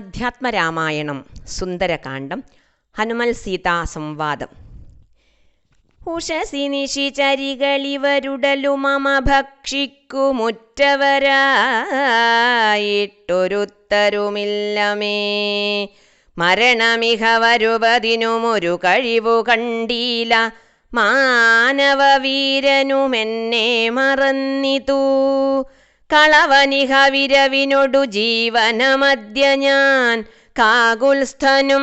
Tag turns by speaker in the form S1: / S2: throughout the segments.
S1: അധ്യാത്മരാമായണം സുന്ദരകാന്ഡം ഹനുമൽ സീതാ സംവാദം. ഉഷസി നിശിചരികളിവരുടലു മമ ഭക്ഷിക്കുമുറ്റവരായിട്ടൊരുത്തരുമില്ലമേ. മരണമിഹ വരുവതിനുമൊരു കഴിവു കണ്ടീല മാനവവീരനുമെന്നെ മറന്നിതു. കളവനിഹ വിരവിനൊടു ജീവനമദ്യ ഞാൻ കാകുൽസ്ഥനും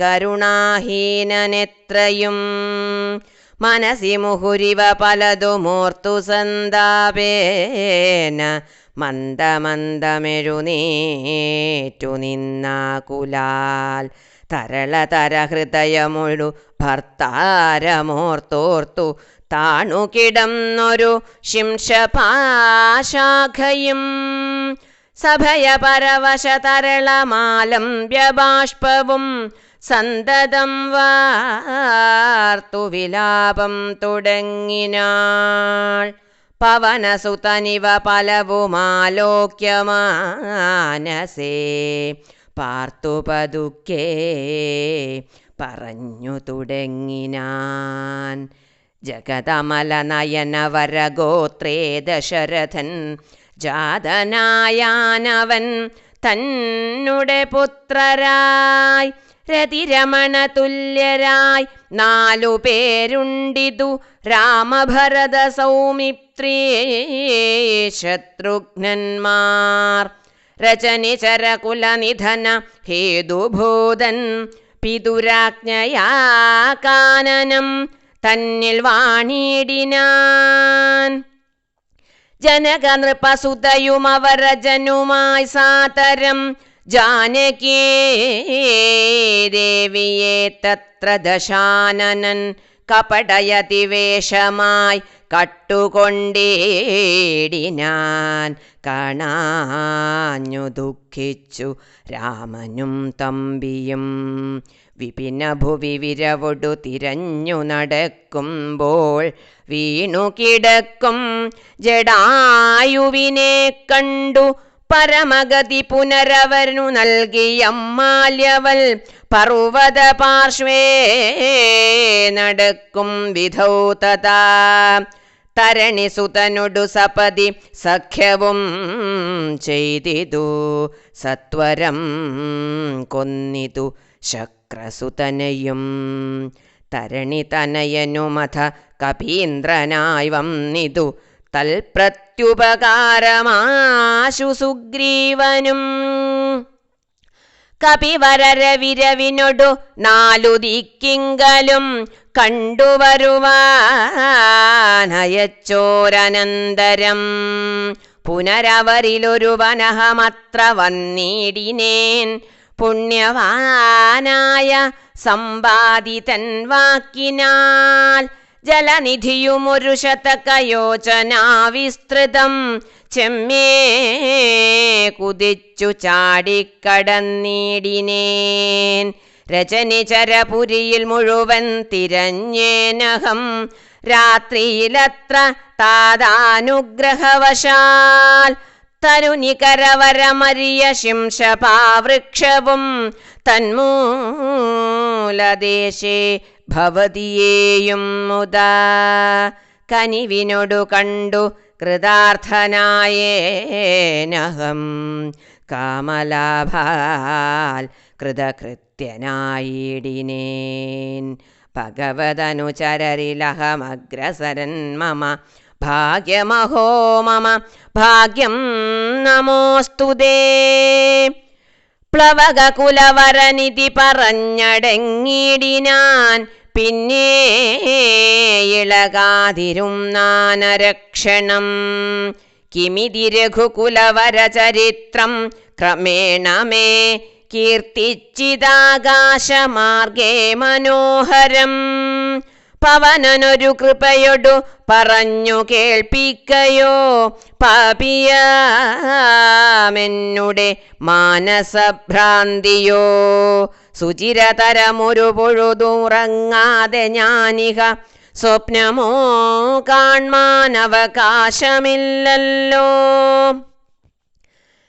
S1: കരുണാഹീനനെത്രയും. മനസി മുഹുരിവ പലതു പലതുമോർത്തു സന്താപേന മന്ദമന്ദമെഴുന്നേറ്റു നിന്നാകുലാൽ. തരളതര ഹൃദയമൊഴു ഭർത്താരമോർത്തോർത്തു താണു കിടന്നൊരു ശിംഷപാശാഖയും സഭയ പരവശ തരളമാലം വ്യബാഷ്പവും സന്തതം വാർത്തു വിലാപം തുടങ്ങിനാൾ. പവനസുതനിവ പലവുമാലോക്യമാനസേ പാർത്തു പതുക്കേ പറഞ്ഞു തുടങ്ങിനാൻ ജഗതമല വരഗോത്രേ ദശരഥൻ ജാതനായാനവൻ തന്നുടെ പുത്രരായി രതിരമണ തുല്യരായി നാലു പേരുണ്ടിതു രാമഭരത സൗമിത്രേ ശത്രുഘ്നന്മാർ. രചനിചരകുലനിധന ഹേതുഭൂതൻ പിതുരാജ്ഞയാ കാനനം തന്നിൽ വാണിടിനാൻ. ജനക നൃപസുതയുമവരജനുമായി സാതരം. ജാനകേ ദേവിയെ തത്ര ദശാനനൻ കപടയതിവേഷമായി കട്ടുകൊണ്ടേടിനാൻ കാണാഞ്ഞു ദുഃഖിച്ചു രാമനും തമ്പിയും. വിപിന ഭുവി വിരവൊടു തിരഞ്ഞു നടക്കുമ്പോൾ വീണു കിടക്കും ജഡായുവിനെ കണ്ടു പരമഗതി പുനരവനു നൽകിയമ്മാല്യവൽ പർവത പാർശ്വേ നടക്കും വിധൗ തഥാ തരണിസുതനൊടു സപതി സഖ്യവും ചെയ്തിതു. സത്വരം കൊന്നിതു ശക്രസുതനയും തരണി തനയനുമഥ കപീന്ദ്രനായി വന്നിതു. തൽപ്രത്യുപകാരമാശു സുഗ്രീവനും കപിവരരവിരവിനൊടു നാലു ദിക്കിങ്കലും കണ്ടുവരുവാനയച്ചോരനന്തരം പുനരവരിലൊരു വനഹമത്ര വന്നിടിനേൻ. പുണ്യവാനായ സമ്പാദിതൻ വാക്കിനാൽ ജലനിധിയുമൊരു ശതകയോചനാ വിസ്തൃതം ചെമ്മേ കുതിച്ചു ചാടിക്കടന്നീടിനേൻ രചനിചരപുരിയിൽ മുഴുവൻ തിരഞ്ഞേനഹം. രാത്രിയിലത്ര താതാനുഗ്രഹവശാൽ. തരുനികരവരമരിയ ശിംശപാവൃക്ഷവും തന്മൂലദേശേ ഭവതിയേയും മുതാ കനിവിനോടു കണ്ടു കൃതാർത്ഥനായേനഹം. കാമലാഭാൽ കൃതകൃത്യനായിടിനേൻ. ഭഗവതനുചരരിലഹമഗ്രസരൻ മമ. ഭാഗ്യമഹോ മമ. ഭാഗ്യം നമോസ്തുതേ പ്ലവകകുലവരനിധി പറഞ്ഞടങ്ങിടിനാൻ പിന്നെ ഇളകാതിരും നാനരക്ഷണം. കിമിതി രഘുകുലവരചരിത്രം ക്രമേണ മേ കീർത്തിച്ചിതാകാശമാർഗേ മനോഹരം. പവനനൊരു കൃപയൊടു പറഞ്ഞു കേൾപ്പിക്കയോ. പാപിയാമെന്നുടെ മാനസഭ്രാന്തിയോ. സുചിരതരമൊരു പൊഴുതുറങ്ങാതെ ഞാനിഹ സ്വപ്നമോ കാൺമാനവകാശമില്ലല്ലോ.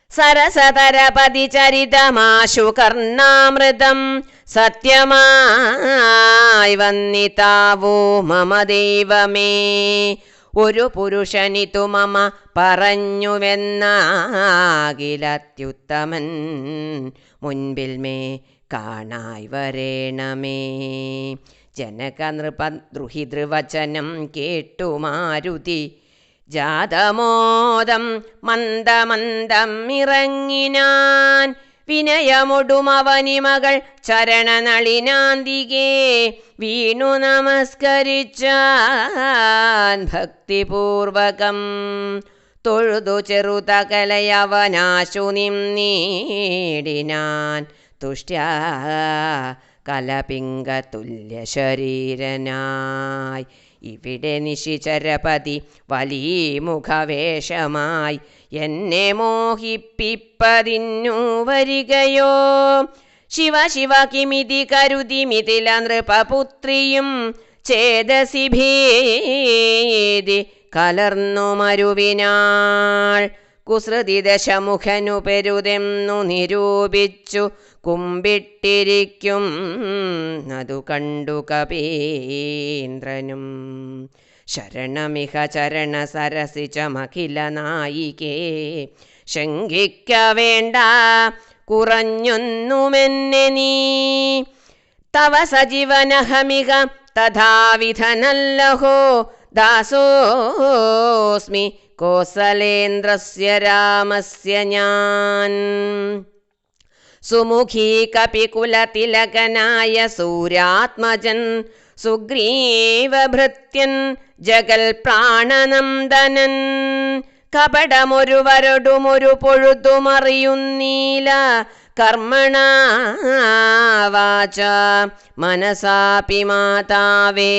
S1: സരസതരപതി ചരിതമാശു കർണാമൃതം സത്യമായി വന്നിതാവോ മമ ദൈവമേ. ഒരു പുരുഷനിതു മമ പറഞ്ഞുവെന്നാകിലത്യുത്തമൻ മുൻപിൽ മേ കാണായി വരേണമേ. ജനകനൃപ ദ്രുഹിതൃവചനം കേട്ടു മാരുതി ജാതമോദം മന്ദമന്ദം ഇറങ്ങിനാൻ. വിനയമൊടുമവനിമകൾ ചരണനളിനാന്തികേ. വീണു നമസ്കരിച്ചാൻ ഭക്തിപൂർവകം. തൊഴുതു ചെറുതകലയവനാശു നിന്നീടിനാൻ തുഷ്ട്യാ കലപിംഗതുല്യ ശരീരനായി ഇവിടെ നിശിചരപതി വലിയ മുഖവേഷമായി എന്നെ മോഹിപ്പിപ്പതിന്നു വരികയോ? ശിവ ശിവ കിമിതി കരുതി മിഥില നൃപപുത്രിയും ചേതസി ഭേദി കലർന്നു മരുവിനാൾ. കുസൃതി ദശമുഖനു പെരുതെന്നു നിരൂപിച്ചു. കുമ്പിട്ടിരിക്കും അതു കണ്ടു കപീന്ദ്രനും. ശരണമിഹ ചരണ സരസി ചമഖില നായികേ ശങ്കിക്ക വേണ്ട കുറഞ്ഞൊന്നുമെന്നെ നീ. തവ സജീവനഹമിക തഥാവിധനല്ലഹോ ദാസോസ്മി കോസലേന്ദ്രസ്യ രാമസ്യ ഞാൻ സുമുഖീ കപികുലതിലകനായ സൂര്യാത്മജൻ സുഗ്രീവഭൃത്യൻ ജഗൽ പ്രാണനന്ദനൻ കപടമൊരുവരടുമൊരു പൊഴുതുമറിയുന്നീല കർമ്മണ വാച മനസാപി മാതാവേ।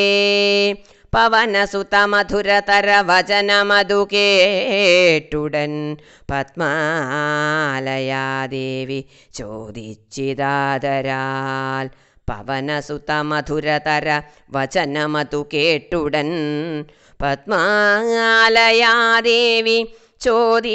S1: പവനസുതമധുരതര വചനമതു കേട്ടുടൻ പത്മാലയാദേവി ചോദിച്ചിതാതരാൽ പവനസുതമധുരതര വചനമതു കേട്ടുടൻ പത്മാലയാദേവി ചോദിച്ചിതാതരാൽ